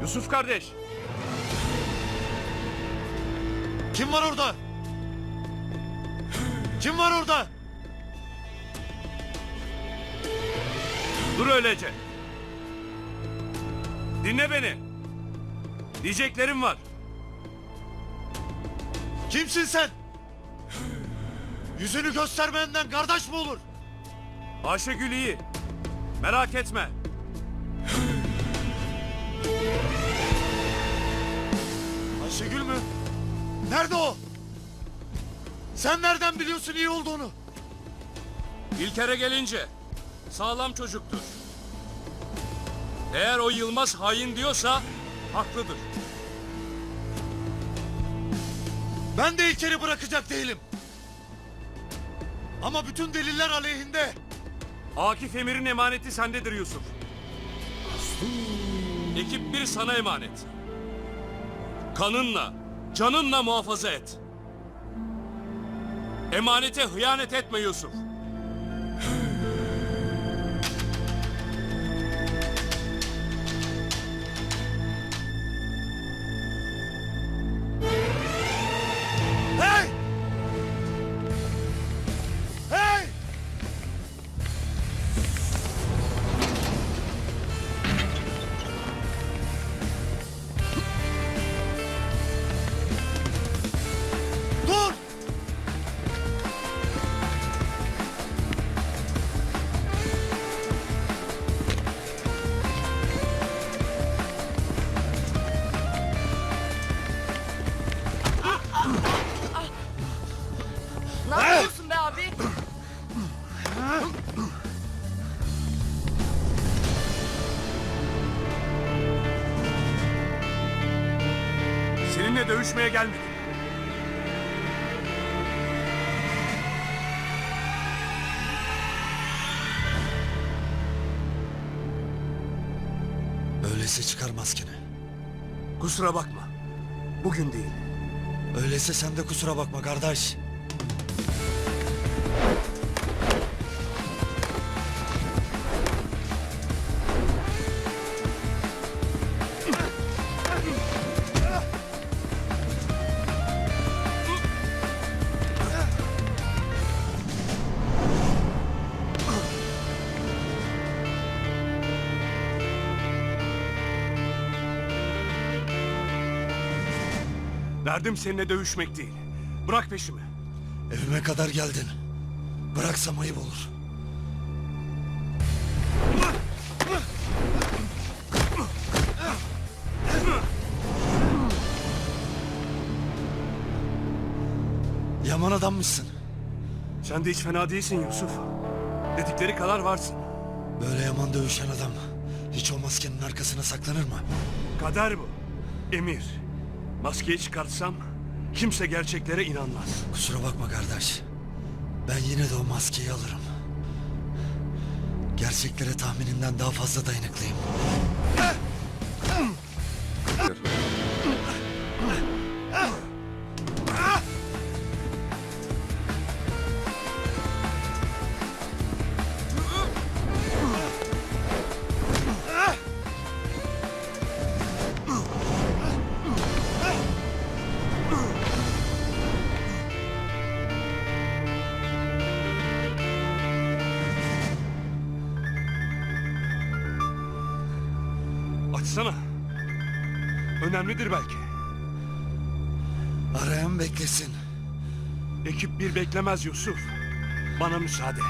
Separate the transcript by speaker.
Speaker 1: Yusuf kardeş.
Speaker 2: Kim var orada? Kim var orada?
Speaker 1: Dur öylece. Dinle beni. Diyeceklerim var.
Speaker 2: Kimsin sen? Yüzünü göstermeyenden kardeş mi olur?
Speaker 1: Ayşegül iyi. Merak etme.
Speaker 2: Ayşegül mü? Nerede o? Sen nereden biliyorsun iyi olduğunu?
Speaker 1: İlker'e gelince sağlam çocuktur. Eğer o Yılmaz hain diyorsa haklıdır.
Speaker 2: Ben de İlker'i bırakacak değilim. Ama bütün deliller aleyhinde.
Speaker 1: Akif Emir'in emaneti sendedir Yusuf. Ekip bir sana emanet. Kanınla, canınla muhafaza et. Emanete hıyanet etme Yusuf. Seninle dövüşmeye gelmedim.
Speaker 2: Öyleyse çıkar maskeni.
Speaker 1: Kusura bakma. Bugün değil.
Speaker 2: Öyleyse sen de kusura bakma kardeş.
Speaker 1: Derdim seninle dövüşmek değil. Bırak peşimi.
Speaker 2: Evime kadar geldin. Bıraksam ayıp olur. Yaman adammışsın.
Speaker 1: Sen de hiç fena değilsin Yusuf. Dedikleri kadar varsın.
Speaker 2: Böyle yaman dövüşen adam hiç o maskenin arkasına saklanır mı?
Speaker 1: Kader bu. Emir. Maskeyi çıkartsam kimse gerçeklere inanmaz.
Speaker 2: Kusura bakma kardeş. Ben yine de o maskeyi alırım. Gerçeklere tahminimden daha fazla dayanıklıyım.
Speaker 1: Açsana. Önemlidir belki.
Speaker 2: Arayan beklesin.
Speaker 1: Ekip bir beklemez Yusuf. Bana müsaade.